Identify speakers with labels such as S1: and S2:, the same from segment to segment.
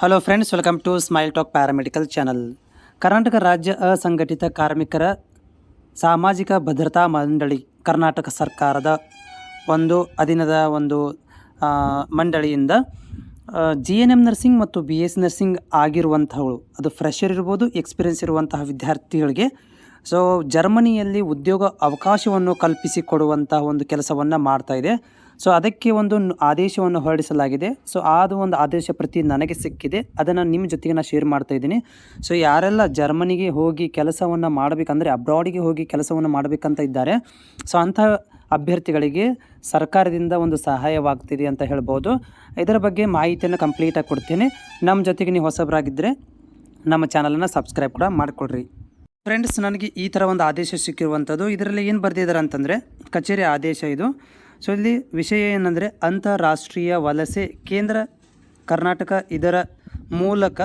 S1: Hello friends welcome to smile talk paramedical channel Karnataka ರಾಜ್ಯ ಅಸಂಘಟಿತ ಕಾರ್ಮಿಕರ ಸಾಮಾಜಿಕ ಭದ್ರತಾ ಮಂಡಳಿ, ಕರ್ನಾಟಕ ಸರ್ಕಾರದ ಒಂದು ಅಧೀನದ ಒಂದು ಮಂಡಳಿಯಿಂದ ಜಿ ಎನ್ ಎಂ ನರ್ಸಿಂಗ್ ಮತ್ತು ಬಿ ಎಸ್ ನರ್ಸಿಂಗ್ ಆಗಿರುವಂಥವಳು ಅದು ಫ್ರೆಶರ್ ಇರ್ಬೋದು ಎಕ್ಸ್ಪೀರಿಯನ್ಸ್ ಇರುವಂತಹ ವಿದ್ಯಾರ್ಥಿಗಳಿಗೆ ಸೊ ಜರ್ಮನಿಯಲ್ಲಿ ಉದ್ಯೋಗ ಅವಕಾಶವನ್ನು ಕಲ್ಪಿಸಿಕೊಡುವಂತಹ ಒಂದು ಕೆಲಸವನ್ನು ಮಾಡ್ತಾ ಇದೆ. ಸೊ ಅದಕ್ಕೆ ಒಂದು ಆದೇಶವನ್ನು ಹೊರಡಿಸಲಾಗಿದೆ. ಸೊ ಅದು ಒಂದು ಆದೇಶ ಪ್ರತಿ ನನಗೆ ಸಿಕ್ಕಿದೆ. ಅದನ್ನು ನಿಮ್ಮ ಜೊತೆಗೆ ನಾನು ಶೇರ್ ಮಾಡ್ತಾ ಇದ್ದೀನಿ. ಸೊ ಯಾರೆಲ್ಲ ಜರ್ಮನಿಗೆ ಹೋಗಿ ಕೆಲಸವನ್ನು ಮಾಡಬೇಕಂದ್ರೆ, ಅಬ್ರಾಡಿಗೆ ಹೋಗಿ ಕೆಲಸವನ್ನು ಮಾಡಬೇಕಂತ ಇದ್ದಾರೆ, ಸೊ ಅಂಥ ಅಭ್ಯರ್ಥಿಗಳಿಗೆ ಸರ್ಕಾರದಿಂದ ಒಂದು ಸಹಾಯವಾಗ್ತಿದೆ ಅಂತ ಹೇಳ್ಬೋದು. ಇದರ ಬಗ್ಗೆ ಮಾಹಿತಿಯನ್ನು ಕಂಪ್ಲೀಟಾಗಿ ಕೊಡ್ತೀನಿ. ನಮ್ಮ ಜೊತೆಗೆ ನೀವು ಹೊಸಬರಾಗಿದ್ದರೆ ನಮ್ಮ ಚಾನಲನ್ನು ಸಬ್ಸ್ಕ್ರೈಬ್ ಕೂಡ ಮಾಡಿಕೊಡ್ರಿ. ಫ್ರೆಂಡ್ಸ್ ನನಗೆ ಈ ಥರ ಒಂದು ಆದೇಶ ಸಿಕ್ಕಿರುವಂಥದ್ದು ಇದರಲ್ಲಿ ಏನು ಬರೆದಿದ್ದಾರೆ ಅಂತಂದರೆ ಕಚೇರಿ ಆದೇಶ ಇದು. ಸೊ ಇಲ್ಲಿ ವಿಷಯ ಏನಂದರೆ, ಅಂತಾರಾಷ್ಟ್ರೀಯ ವಲಸೆ, ಕೇಂದ್ರ ಕರ್ನಾಟಕ ಇದರ ಮೂಲಕ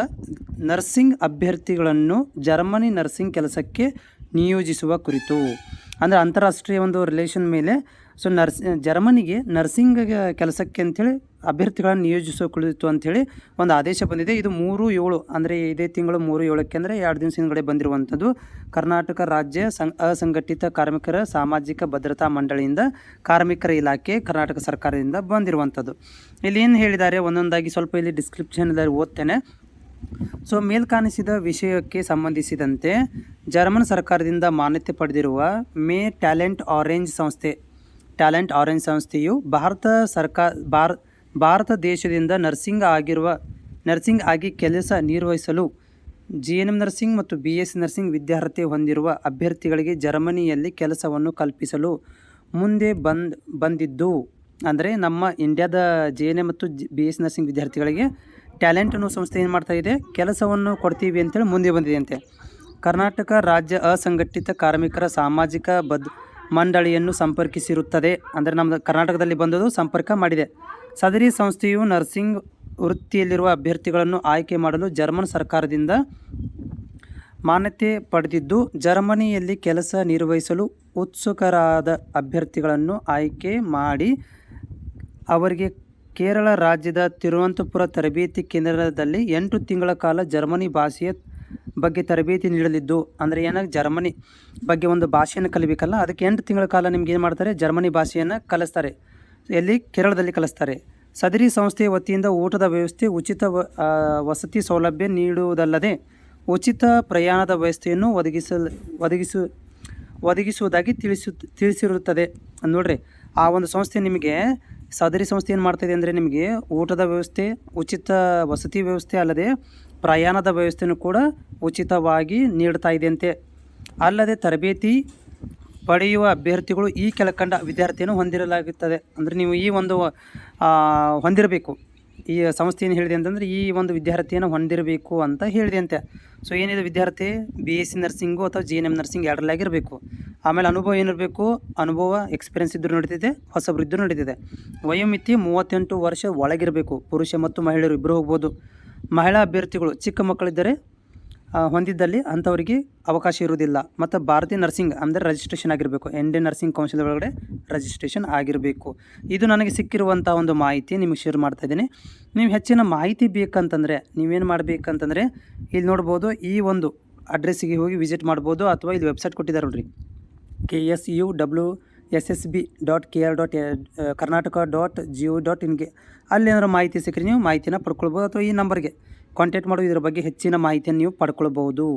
S1: ನರ್ಸಿಂಗ್ ಅಭ್ಯರ್ಥಿಗಳನ್ನು ಜರ್ಮನಿ ನರ್ಸಿಂಗ್ ಕೆಲಸಕ್ಕೆ ನಿಯೋಜಿಸುವ ಕುರಿತು. ಅಂದರೆ ಅಂತಾರಾಷ್ಟ್ರೀಯ ಒಂದು ರಿಲೇಷನ್ ಮೇಲೆ ಸೊ ನರ್ಸ್ ಜರ್ಮನಿಗೆ ನರ್ಸಿಂಗ್ ಕೆಲಸಕ್ಕೆ ಅಂಥೇಳಿ ಅಭ್ಯರ್ಥಿಗಳನ್ನು ನಿಯೋಜಿಸೋ ಕುಳಿತು ಅಂಥೇಳಿ ಒಂದು ಆದೇಶ ಬಂದಿದೆ. ಇದು ಮೂರು ಏಳು ಅಂದರೆ ಇದೇ ತಿಂಗಳು ಮೂರು ಏಳಕ್ಕೆ ಅಂದರೆ ಎರಡು ದಿವಸ ಹಿಂದ್ಗಡೆ ಬಂದಿರುವಂಥದ್ದು. ಕರ್ನಾಟಕ ರಾಜ್ಯ ಸಂ, ಅಸಂಘಟಿತ ಕಾರ್ಮಿಕರ ಸಾಮಾಜಿಕ ಭದ್ರತಾ ಮಂಡಳಿಯಿಂದ ಕಾರ್ಮಿಕರ ಇಲಾಖೆ ಕರ್ನಾಟಕ ಸರ್ಕಾರದಿಂದ ಬಂದಿರುವಂಥದ್ದು. ಇಲ್ಲಿ ಏನು ಹೇಳಿದ್ದಾರೆ? ಒಂದೊಂದಾಗಿ ಸ್ವಲ್ಪ ಇಲ್ಲಿ ಡಿಸ್ಕ್ರಿಪ್ಷನ್ದಲ್ಲಿ ಓದ್ತೇನೆ. ಸೊ ಮೇಲ್ಕಾಣಿಸಿದ ವಿಷಯಕ್ಕೆ ಸಂಬಂಧಿಸಿದಂತೆ ಜರ್ಮನ್ ಸರ್ಕಾರದಿಂದ ಮಾನ್ಯತೆ ಪಡೆದಿರುವ ಮೇ ಟ್ಯಾಲೆಂಟ್ ಆರೆಂಜ್ ಸಂಸ್ಥೆ ಟ್ಯಾಲೆಂಟ್ ಆರೆಂಜ್ ಸಂಸ್ಥೆಯು ಭಾರತ ಸರ್ಕಾರ, ಭಾರ, ಭಾರತ ದೇಶದಿಂದ ನರ್ಸಿಂಗ್ ಆಗಿರುವ, ನರ್ಸಿಂಗ್ ಆಗಿ ಕೆಲಸ ನಿರ್ವಹಿಸಲು ಜಿ ಎನ್ ಎಂ ನರ್ಸಿಂಗ್ ಮತ್ತು ಬಿ ಎಸ್ ನರ್ಸಿಂಗ್ ವಿದ್ಯಾರ್ಹತೆ ಹೊಂದಿರುವ ಅಭ್ಯರ್ಥಿಗಳಿಗೆ ಜರ್ಮನಿಯಲ್ಲಿ ಕೆಲಸವನ್ನು ಕಲ್ಪಿಸಲು ಮುಂದೆ ಬಂದ್, ಬಂದಿದ್ದು. ಅಂದರೆ ನಮ್ಮ ಇಂಡಿಯಾದ ಜೆ ಎನ್ ಎಂ ಮತ್ತು ಬಿ ಎಸ್ ನರ್ಸಿಂಗ್ ವಿದ್ಯಾರ್ಥಿಗಳಿಗೆ ಟ್ಯಾಲೆಂಟ್ ಅನ್ನೋ ಸಂಸ್ಥೆ ಏನು ಮಾಡ್ತಾ ಇದೆ? ಕೆಲಸವನ್ನು ಕೊಡ್ತೀವಿ ಅಂತೇಳಿ ಮುಂದೆ ಬಂದಿದೆ ಅಂತೆ. ಕರ್ನಾಟಕ ರಾಜ್ಯ ಅಸಂಘಟಿತ ಕಾರ್ಮಿಕರ ಸಾಮಾಜಿಕ ಬದ್ ಮಂಡಳಿಯನ್ನು ಸಂಪರ್ಕಿಸಿರುತ್ತದೆ. ಅಂದರೆ ನಮ್ಮ ಕರ್ನಾಟಕದಲ್ಲಿ ಬಂದದ್ದು ಸಂಪರ್ಕ ಮಾಡಿದೆ. ಸದರಿ ಸಂಸ್ಥೆಯು ನರ್ಸಿಂಗ್ ವೃತ್ತಿಯಲ್ಲಿರುವ ಅಭ್ಯರ್ಥಿಗಳನ್ನು ಆಯ್ಕೆ ಮಾಡಲು ಜರ್ಮನ್ ಸರ್ಕಾರದಿಂದ ಮಾನ್ಯತೆ ಪಡೆದಿದ್ದು, ಜರ್ಮನಿಯಲ್ಲಿ ಕೆಲಸ ನಿರ್ವಹಿಸಲು ಉತ್ಸುಕರಾದ ಅಭ್ಯರ್ಥಿಗಳನ್ನು ಆಯ್ಕೆ ಮಾಡಿ ಅವರಿಗೆ ಕೇರಳ ರಾಜ್ಯದ ತಿರುವನಂತಪುರ ತರಬೇತಿ ಕೇಂದ್ರದಲ್ಲಿ ಎಂಟು ತಿಂಗಳ ಕಾಲ ಜರ್ಮನಿ ಭಾಷೆಯ ಬಗ್ಗೆ ತರಬೇತಿ ನೀಡಲಿದ್ದು, ಅಂದರೆ ಏನಾಗ ಜರ್ಮನಿ ಬಗ್ಗೆ ಒಂದು ಭಾಷೆಯನ್ನು ಕಲಿಬೇಕಲ್ಲ, ಅದಕ್ಕೆ ಎಂಟು ತಿಂಗಳ ಕಾಲ ನಿಮ್ಗೆ ಏನು ಮಾಡ್ತಾರೆ, ಜರ್ಮನಿ ಭಾಷೆಯನ್ನು ಕಲಿಸ್ತಾರೆ. ಎಲ್ಲಿ? ಕೇರಳದಲ್ಲಿ ಕಲಿಸ್ತಾರೆ. ಸದರಿ ಸಂಸ್ಥೆಯ ವತಿಯಿಂದ ಊಟದ ವ್ಯವಸ್ಥೆ ಉಚಿತ ವಸತಿ ಸೌಲಭ್ಯ ನೀಡುವುದಲ್ಲದೆ ಉಚಿತ ಪ್ರಯಾಣದ ವ್ಯವಸ್ಥೆಯನ್ನು ಒದಗಿಸಲು, ಒದಗಿಸು, ಒದಗಿಸುವುದಾಗಿ ತಿಳಿಸು, ತಿಳಿಸಿರುತ್ತದೆ. ನೋಡ್ರಿ, ಆ ಒಂದು ಸಂಸ್ಥೆ ನಿಮಗೆ ಸದರಿ ಸಂಸ್ಥೆ ಏನು ಮಾಡ್ತಾಯಿದೆ ಅಂದರೆ ನಿಮಗೆ ಊಟದ ವ್ಯವಸ್ಥೆ, ಉಚಿತ ವಸತಿ ವ್ಯವಸ್ಥೆ ಅಲ್ಲದೆ ಪ್ರಯಾಣದ ವ್ಯವಸ್ಥೆಯನ್ನು ಕೂಡ ಉಚಿತವಾಗಿ ನೀಡ್ತಾ ಇದೆಯಂತೆ. ಅಲ್ಲದೆ ತರಬೇತಿ ಪಡೆಯುವ ಅಭ್ಯರ್ಥಿಗಳು ಈ ಕೆಳಕಂಡ ವಿದ್ಯಾರ್ಥಿಯನ್ನು ಹೊಂದಿರಲಾಗುತ್ತದೆ. ಅಂದರೆ ನೀವು ಈ ಒಂದು ಹೊಂದಿರಬೇಕು. ಈ ಸಂಸ್ಥೆ ಏನು ಹೇಳಿದೆ ಅಂತಂದರೆ ಈ ಒಂದು ವಿದ್ಯಾರ್ಥಿಯನ್ನು ಹೊಂದಿರಬೇಕು ಅಂತ ಹೇಳಿದೆ ಅಂತೆ ಸೊ ಏನಿದೆ ವಿದ್ಯಾರ್ಥಿ? ಬಿ ಎಸ್ ಸಿ ನರ್ಸಿಂಗು ಅಥವಾ ಜಿ ಎನ್ ಎಂ ನರ್ಸಿಂಗ್ ಎರಡರಲ್ಲಾಗಿರಬೇಕು. ಆಮೇಲೆ ಅನುಭವ ಏನಿರಬೇಕು? ಅನುಭವ ಎಕ್ಸ್ಪೀರಿಯನ್ಸ್ ಇದ್ದರೂ ನಡೀತಿದೆ, ಹೊಸಬ್ರು ಇದ್ದರೂ ನಡೀತಿದೆ. ವಯೋಮಿತಿ ಮೂವತ್ತೆಂಟು ವರ್ಷ ಒಳಗಿರಬೇಕು. ಪುರುಷ ಮತ್ತು ಮಹಿಳೆಯರು ಇಬ್ಬರು ಹೋಗ್ಬೋದು. ಮಹಿಳಾ ಅಭ್ಯರ್ಥಿಗಳು ಚಿಕ್ಕ ಮಕ್ಕಳಿದ್ದರೆ ಹೊಂದಿದ್ದಲ್ಲಿ ಅಂಥವರಿಗೆ ಅವಕಾಶ ಇರುವುದಿಲ್ಲ. ಮತ್ತು ಭಾರತೀಯ ನರ್ಸಿಂಗ್ ಅಂದರೆ ರಿಜಿಸ್ಟ್ರೇಷನ್ ಆಗಿರಬೇಕು. ಇಂಡಿಯನ್ ನರ್ಸಿಂಗ್ ಕೌನ್ಸಿಲ್ ಒಳಗಡೆ ರಿಜಿಸ್ಟ್ರೇಷನ್ ಆಗಿರಬೇಕು. ಇದು ನನಗೆ ಸಿಕ್ಕಿರುವಂಥ ಒಂದು ಮಾಹಿತಿ ನಿಮಗೆ ಶೇರ್ ಮಾಡ್ತಾ ಇದ್ದೀನಿ. ನೀವು ಹೆಚ್ಚಿನ ಮಾಹಿತಿ ಬೇಕಂತಂದರೆ, ನೀವೇನು ಮಾಡಬೇಕಂತಂದರೆ, ಇಲ್ಲಿ ನೋಡ್ಬೋದು ಈ ಒಂದು ಅಡ್ರೆಸ್ಸಿಗೆ ಹೋಗಿ ವಿಸಿಟ್ ಮಾಡ್ಬೋದು ಅಥವಾ ಇಲ್ಲಿ ವೆಬ್ಸೈಟ್ ಕೊಟ್ಟಿದ್ದಾರೆ ನೋಡ್ರಿ K S U W S S B dot K R dot Karnataka dot G O dot ಇನ್ಗೆ. ಅಲ್ಲಿ ಏನಾದ್ರು ಮಾಹಿತಿ ಸಿಕ್ಕರೆ ನೀವು ಮಾಹಿತಿನ ಪಡ್ಕೊಳ್ಬೋದು ಅಥವಾ ಈ ನಂಬರ್ಗೆ ಕಾಂಟ್ಯಾಕ್ಟ್ ಮಾಡೋ ಇದ್ರ ಬಗ್ಗೆ ಹೆಚ್ಚಿನ ಮಾಹಿತಿಯನ್ನು ನೀವು ಪಡ್ಕೊಳ್ಬೋದು.